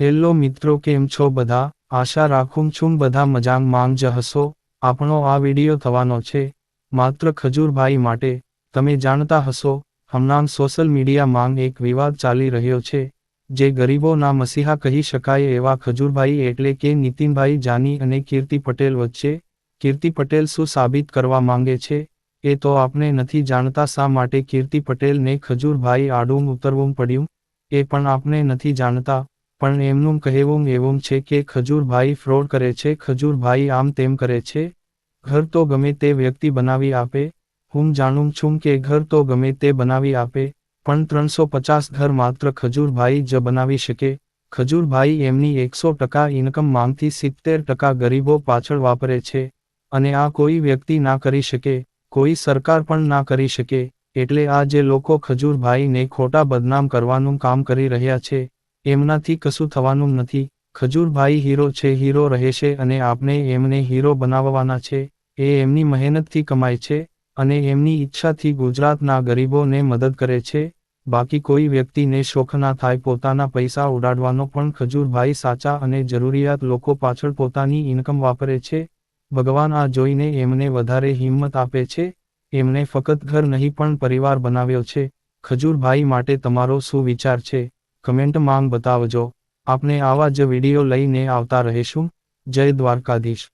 Hello મિત્રો કેમ છો બધા? આશા રાખું છું બધા મજાંગ માંગ જ હશો. આપણો આ વીડિયો થવાનો છે. માત્ર ખજૂરભાઈ માટે. તમે જાણતા હશો, હમણાં સોશિયલ મીડિયા માંગ એક વિવાદ ચાલી રહ્યો છે, જે ગરીબોના મસીહા કહી શકાય એવા ખજૂરભાઈ એટલે કે નીતિનભાઈ જાની અને કીર્તિ પટેલ વચ્ચે. કીર્તિ પટેલ શું સાબિત કરવા માંગે છે? એ તો આપણે નથી જાણતા શા માટે કીર્તિ પટેલને ખજૂરભાઈ આડું ઉતરવું પડ્યું? એ પણ આપણે નથી જાણતા. પણ એમનું કહેવું એવું છે કે ખજૂરભાઈ ફ્રોડ કરે છે, ખજૂરભાઈ આમ તેમ કરે છે. ઘર તો ગમે તે વ્યક્તિ બનાવી આપે, હું જાણું છું કે ઘર તો ગમે તે બનાવી આપે, પણ ત્રણસો પચાસ ઘર માત્ર ખજૂરભાઈ જ બનાવી શકે. ખજૂરભાઈ એમની એકસો ટકા ઇન્કમ માંગથી સિત્તેર ટકા ગરીબો પાછળ વાપરે છે અને આ કોઈ વ્યક્તિ ના કરી શકે, કોઈ સરકાર પણ ના કરી શકે, એટલે આ જે લોકો ખજૂરભાઈને ખોટા બદનામ કરવાનું કામ કરી રહ્યા છે એમનાથી કશું થવાનું નથી. ખજૂરભાઈ હીરો છે, હીરો રહેશે અને આપણે એમને હીરો બનાવવાના છે. એ એમની મહેનતથી કમાય છે અને એમની ઈચ્છાથી ગુજરાતના ગરીબોને મદદ કરે છે. બાકી કોઈ વ્યક્તિને શોખ ના થાય પોતાના પૈસા ઉડાડવાનો પણ ખજૂરભાઈ સાચા અને જરૂરિયાત લોકો પાછળ પોતાની ઇન્કમ વાપરે છે. ભગવાન આ જોઈને એમને વધારે હિંમત આપે છે. એમને ફક્ત ઘર નહીં પણ પરિવાર બનાવ્યો છે. ખજૂરભાઈ માટે તમારો શું વિચાર છે? કમેન્ટ માંગ બતાવજો. આપણે આવા જ વીડિયો લઈને આવતા રહીશું. જય દ્વારકાધીશ.